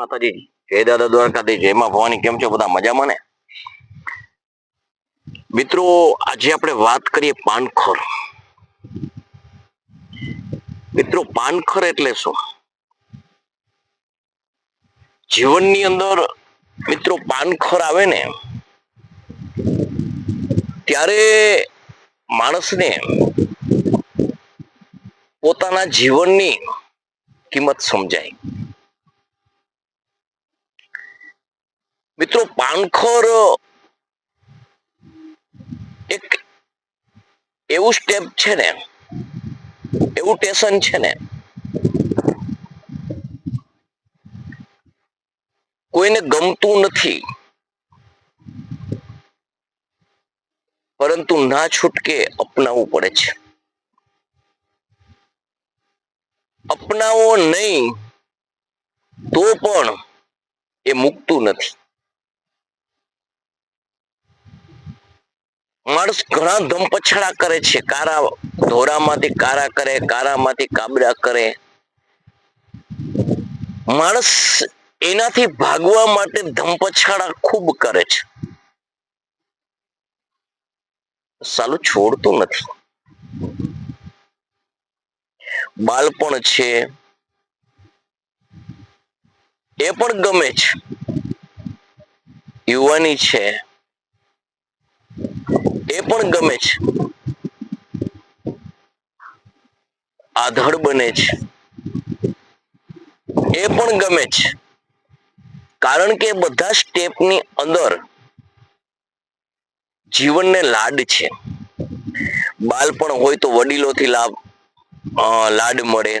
માતાજી. જય દાદા દ્વારકાથી જય માં ભવાની કેમ છો? બધા મજામાં ને? મિત્રો, આજે આપણે વાત કરીએ પાનખર. મિત્રો, પાનખર એટલે શું? જીવનની અંદર મિત્રો પાનખર આવે ને, ત્યારે માણસને પોતાના જીવનની કિંમત સમજાય. મિત્રો, પાનખર એક એવું સ્ટેપ છે ને, એવું ટેશન છે ને, કોઈને ગમતું નથી, પરંતુ ના છૂટકે અપનાવવું પડે છે. અપનાવો નહીં, તો પણ એ મૂકતું નથી. માણસ ઘણા ધમપછડા કરે છે. કારા ધોરામાંથી કારા કરે, કારામાંથી કાબરા કરે. માણસ એનાથી ભાગવા માટે ધમપછાડા ખૂબ કરે છે. સાલું છોડતું નથી. બાળપણ છે. એ પણ ગમે છે. યુવાની છે. એ પણ ગમે છે. આધળ બને છે. એ પણ ગમે છે. કારણ કે બધા સ્ટેપની અંદર જીવનને લાડ છે. બાળપણ હોય તો વડીલોથી લાભ લાડ મળે.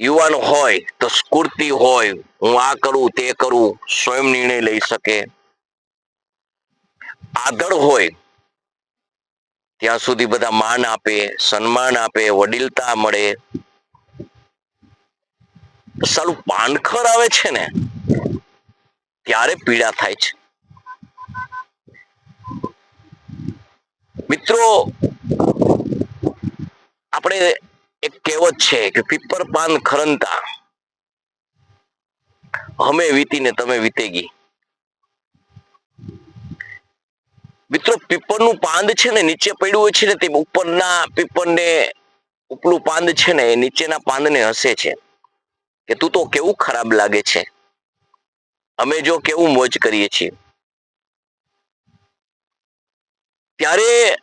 યુવાન હોય તો સ્ફૂર્તિ હોય, હું આ કરું, તે કરું, સ્વયં નિર્ણય લઈ શકે. આધળ હોય ત્યાં સુધી બધા માન આપે, સન્માન આપે, વડીલતા મળે. સાલું પાનખર આવે છે ને, ત્યારે પીડા થાય છે. મિત્રો, આપણે એક કહેવત છે કે પીપર પાન ખરંતા હમે વીતીને તમે વીતેગી. મિત્રો, પીપળનું પાંદ છે ને નીચે પડ્યું હોય છે ને તે ઉપરના પીપળને, ઉપલું પાંદ છે ને એ નીચેના પાંદને હસે છે. કે તું તો કેવું ખરાબ લાગે છે? અમે જો કેવું મોજ કરીએ છીએ. ત્યારે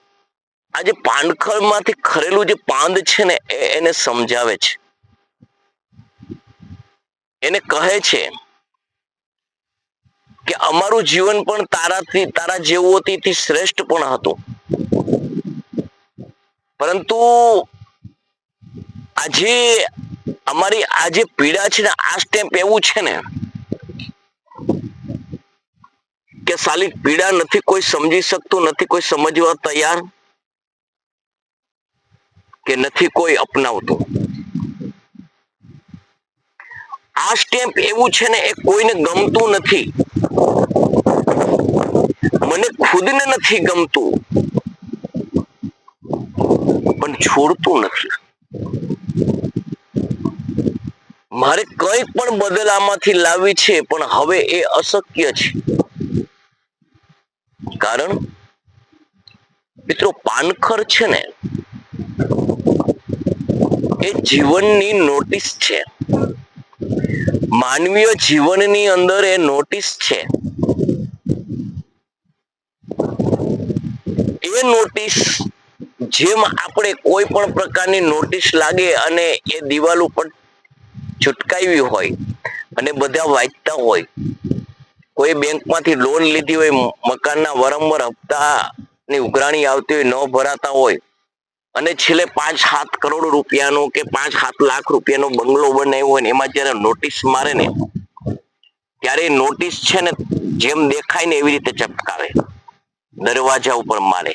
આ જે પાનખરમાંથી ખરેલું જે પાંદ છે ને એને સમજાવે છે. એને કહે છે કે અમારું જીવન પણ તારાથી, તારા જેવું અતિથી શ્રેષ્ઠ પણ હતું. પરંતુ આજે અમારી આ જે પીડા છે ને, આ સ્ટેપ એવું છે ને, કે સાલી પીડા નથી કોઈ સમજી શકતું, નથી કોઈ સમજવા તૈયાર, કે નથી કોઈ અપનાવતું. આ સ્ટેપ એવું છે ને, એ કોઈને ગમતું નથી. મને ખુદને નથી ગમતું. પણ છોડતું નથી. મારે કંઈ પણ બદલ આમાંથી લાવવી છે, પણ હવે એ અશક્ય છે. કારણ, મિત્રો, પાનખર છે ને, એ જીવનની નોટિસ છે. માનવીય જીવનની અંદર એ નોટિસ છે. એ નોટિસ જેમ આપણે કોઈ પણ પ્રકારની નોટિસ લાગે અને એ દિવાલ ઉપર ચૂટકાવી હોય અને બધા વાંચતા હોય, કોઈ બેંકમાંથી લોન લીધી હોય, મકાનના વારંવાર હપ્તાની ઉઘરાણી આવતી હોય, ન ભરાતા હોય, અને છેલ્લે પાંચ સાત કરોડ રૂપિયાનો કે પાંચ સાત લાખ રૂપિયાનો બંગલો બનાવ્યો હોય ને, એમાં જ્યારે નોટિસ મારે ને, ત્યારે નોટિસ છે ને જેમ દેખાય ને એવી રીતે ચપકાવે દરવાજા ઉપર મારે.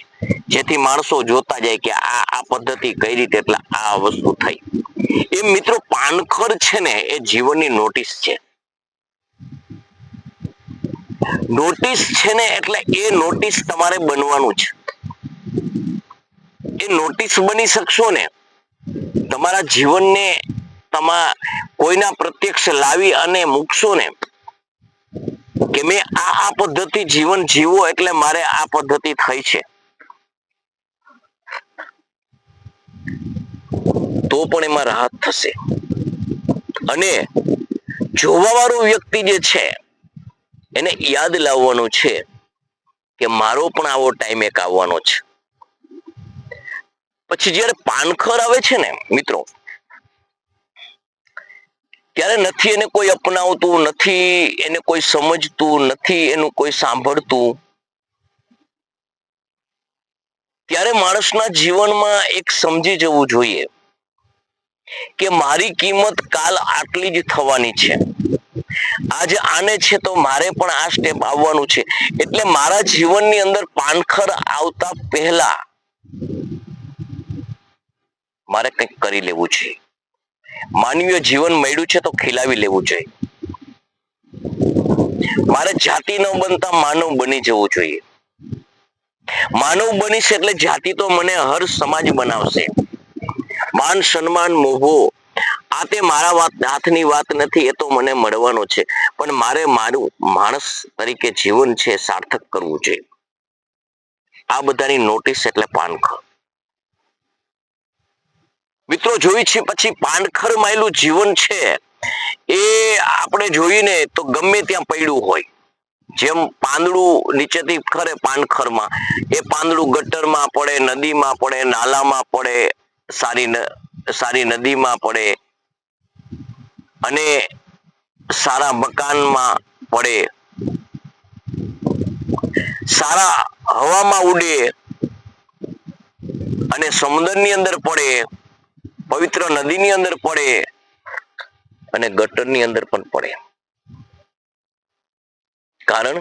જેથી માણસો જોતા જાય કે આ આ પદ્ધતિ કઈ રીતે, એટલે આ વસ્તુ થઈ. એ મિત્રો પાનખર છે ને, એ જીવનની નોટિસ છે. નોટિસ છે ને, એટલે એ નોટિસ તમારે બનવાનું છે. એ નોટિસ બની શકશો ને, તમારા જીવનને તમા, કોઈના પ્રત્યક્ષ લાવી અને મૂકશો ને કે મેં આ આ પદ્ધતિ જીવન જીવો એટલે મારે આ પદ્ધતિ થઈ છે. તો પણ એમાં રાહત થશે. અને જોવા વાળું વ્યક્તિ જે છે, એને યાદ લાવવાનું છે કે મારો પણ આવો ટાઈમ એક આવવાનો છે. પછી જ્યારે પાનખર આવે છે ને મિત્રો ત્યારે નથી એને કોઈ અપનાવતું, નથી એને કોઈ સમજતું, નથી એનું કોઈ સાંભળતું. ત્યારે માણસના જીવનમાં એક સમજી જવું જોઈએ કે મારી કિંમત કાલ આટલી જ થવાની છે. આજે આને છે તો મારે પણ આ સ્ટેપ આવવાનું છે. એટલે મારા જીવનની અંદર પાનખર આવતા પહેલા મારે કંઈક કરી લેવું છે. માનવીય જીવન મળ્યું છે તો ખીલાવી લેવું જોઈએ. મારે જાતિ ન બનતા માનવ બની જવું જોઈએ. માનવ બનીશ એટલે જાતિ તો મને હર સમાજ બનાવશે. માન, સન્માન, મોભો, આ તે મારા વાત, હાથની વાત નથી, એ તો મને મળવાનો છે. પણ મારે મારું માણસ તરીકે જીવન છે, સાર્થક કરવું છે આ બધાની નોટિસ એટલે પાનખર મિત્રો જોઈ છે, પછી પાનખર માયેલું જીવન છે. એ આપણે જોઈને તો ગમે ત્યાં પડ્યું હોય. જેમ પાંદડું નીચેથી ખરે પાનખરમાં, એ પાંદડું ગટરમાં પડે, નદીમાં પડે, નાલામાં પડે, સારી સારી નદીમાં પડે અને સારા મકાનમાં પડે. સારા હવામાં ઉડે અને સમુદ્રની અંદર પડે. પવિત્ર નદીની અંદર પડે અને ગટરની અંદર પણ પડે. કારણ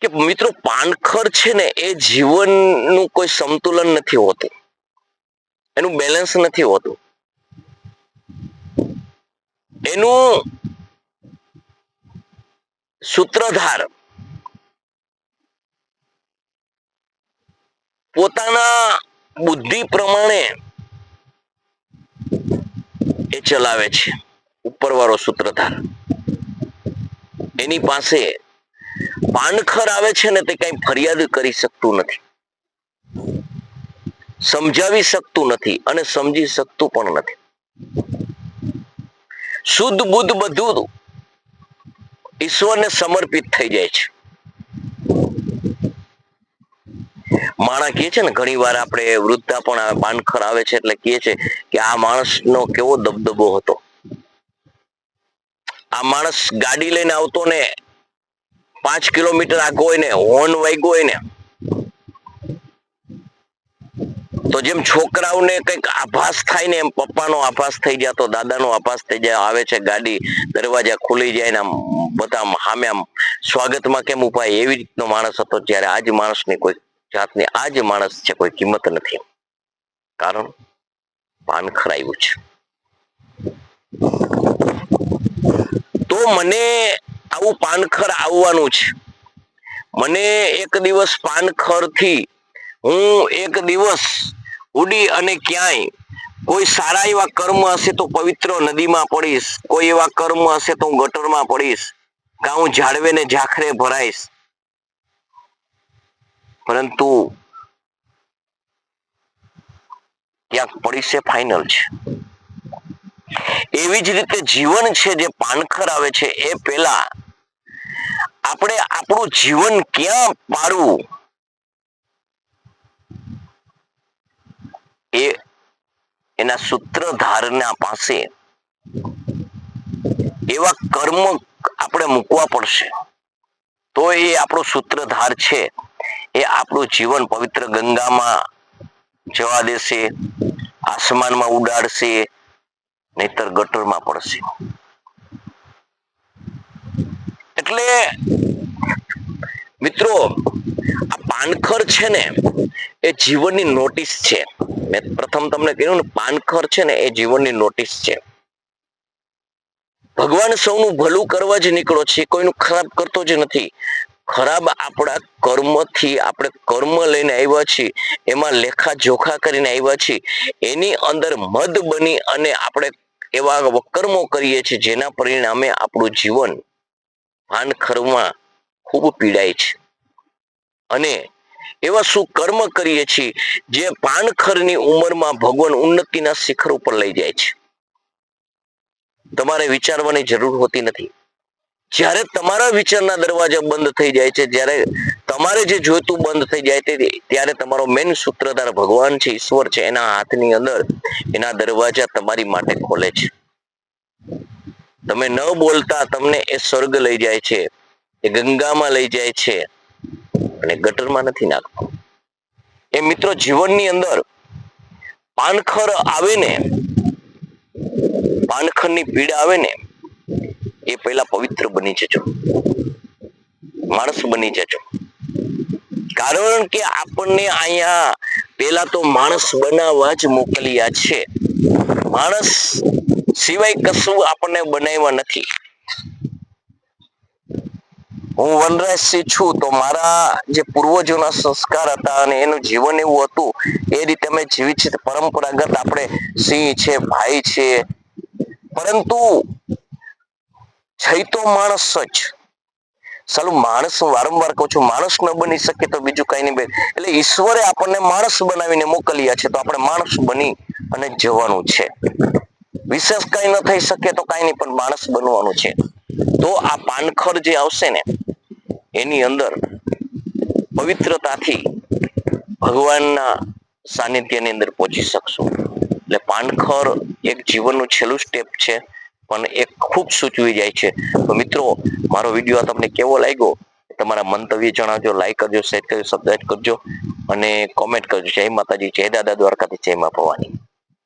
કે મિત્રો પાનખર છે ને એ જીવનનું કોઈ સંતુલન નથી હોતું. એનું બેલેન્સ નથી હોતું. એનું સૂત્રધાર પોતાના બુદ્ધિ પ્રમાણે એ ચલાવે છે. ઉપરવાળો સૂત્રધાર. એની પાસે પાનખર આવે છે ને તે કઈ ફરિયાદ કરી શકતું નથી. સમજાવી શકતું નથી અને સમજી શકતું પણ નથી. શુદ્ધ બુદ્ધ બધું ઈશ્વરને સમર્પિત થઈ જાય છે. માણા કહે છે ને ઘણી વાર આપણે વૃદ્ધા પણ પાનખર આવે છે એટલે કહે છે કે આ માણસનો કેવો દબદબો હતો. આ માણસ ગાડી લઈને આવતો ને, પાંચ કિલોમીટર આગો ને હોર્ન વાગ્યો હોય ને તો જેમ છોકરાઓને કંઈક આભાસ થાય ને એમ, પપ્પાનો આભાસ થઈ જાય, તો દાદાનો આભાસ થઈ જાય, આવે છે ગાડી, દરવાજા ખુલી જાય ને આમ બધા સામે આમ સ્વાગતમાં કેમ ઉપાય એવી રીતનો માણસ હતો, જ્યારે આજ માણસની કોઈ જાતની આ જ માણસ છે, કોઈ કિંમત નથી. કારણ પાન ખરાયું છે. તો મને આવું પાનખર આવવાનું છે. મને એક દિવસ પાનખરથી હું એક દિવસ ઉડી અને ક્યાંય કોઈ સારા એવા કર્મ હશે તો પવિત્ર નદીમાં પડીશ, કોઈ એવા કર્મ હશે તો હું ગટરમાં પડીશ, કાં હું ઝાડવે ને ઝાખરે ભરાઈશ. પરંતુ ક્યાંક પડીશે ફાઈનલ છે. એવી જ રીતે જીવન છે જે પાનખર આવે છે એ પેલા આપણે આપણું જીવન ક્યાં પાડવું? એ એના સૂત્રધારના પાસે એવા કર્મ આપણે મૂકવા પડશે. તો એ આપણો સૂત્રધાર છે. એ આપણું જીવન પવિત્ર ગંગામાં જવા દેશે, આસમાનમાં ઉડાડશે, નહીતર ગટરમાં પડશે. એટલે મિત્રો, આ પાનખર છે ને, એ જીવનની નોટિસ છે. મેં પ્રથમ તમને કહ્યું ને, પાનખર છે ને, એ જીવનની નોટિસ છે. ભગવાન સૌનું ભલું કરવા જ નીકળો છે કોઈનું ખરાબ કરતો જ નથી. ખરાબ આપણા કર્મથી આપણે કર્મ લઈને આવ્યા છીએ, એમાં લેખા જોખા કરીને આવ્યા છીએ, એની અંદર મદ બની અને આપણે એવા વકર્મો કરીએ છીએ જેના પરિણામે આપણું જીવન ભાનખરમાં ખૂબ પીડાય છે. અને એવા શું કર્મ કરીએ છીએ જે પાનખરની ઉંમરમાં ભગવાન ઉન્નતિના શિખર ઉપર લઈ જાય છે. તમારે વિચારવાની જરૂર હોતી નથી. જ્યારે તમારા વિચારના દરવાજા બંધ થઈ જાય છે, જ્યારે તમારે જે જોઈતું બંધ થઈ જાય તે ત્યારે તમારો મેન સૂત્રધાર ભગવાન છે, ઈશ્વર છે, એના હાથની અંદર એના દરવાજા તમારી માટે ખોલે છે. તમે ન બોલતા તમને એ સ્વર્ગ લઈ જાય છે, એ ગંગામાં લઈ જાય છે અને ગટરમાં નથી નાખતો. એ મિત્રો જીવનની અંદર પાનખર આવે ને પાનખરની પીડા આવે ને એ પહેલા પવિત્ર બની જજો. માણસ બની જજો. કારણ કે આપણને અહીંયા પેલા તો માણસ બનાવવા જ મોકલ્યા છે. માણસ સિવાય કશું આપણને બનાવ્યા નથી. હું વનરાજસિંહ છું તો મારા જે પૂર્વજોના સંસ્કાર હતા અને એનું જીવન એવું હતું, એ રીતે અમે જીવી છે. પરંપરાગત આપણે સિંહ છે, ભાઈ છે. પરંતુ છે તો માણસ જ. સાલું માણસ વારંવાર કહું છું, માણસ ન બની શકે તો બીજું કઈ નહીં એટલે ઈશ્વરે આપણને માણસ બનાવીને મોકલ્યા છે તો આપણે માણસ બની અને જવાનું છે. વિશેષ કઈ ન થઈ શકે તો કઈ નહીં, પણ માણસ બનવાનું છે. તો આ પાનખર જે આવશે ને, એની અંદર પવિત્રતાથી ભગવાનના સાનિધ્યની અંદર પહોંચી શકશું. એટલે પાનખર એક જીવનનું છેલ્લું સ્ટેપ છે. પણ એ ખૂબ સૂચવી જાય છે. તો મિત્રો, મારો વીડિયો તમને કેવો લાગ્યો? તમારા મંતવ્ય જણાવજો લાઈક કરજો શેર કરજો સબસ્ક્રાઈબ કરજો અને કોમેન્ટ કરજો. જય માતાજી, જય દાદા દ્વારકાથી જય મા ભવાની.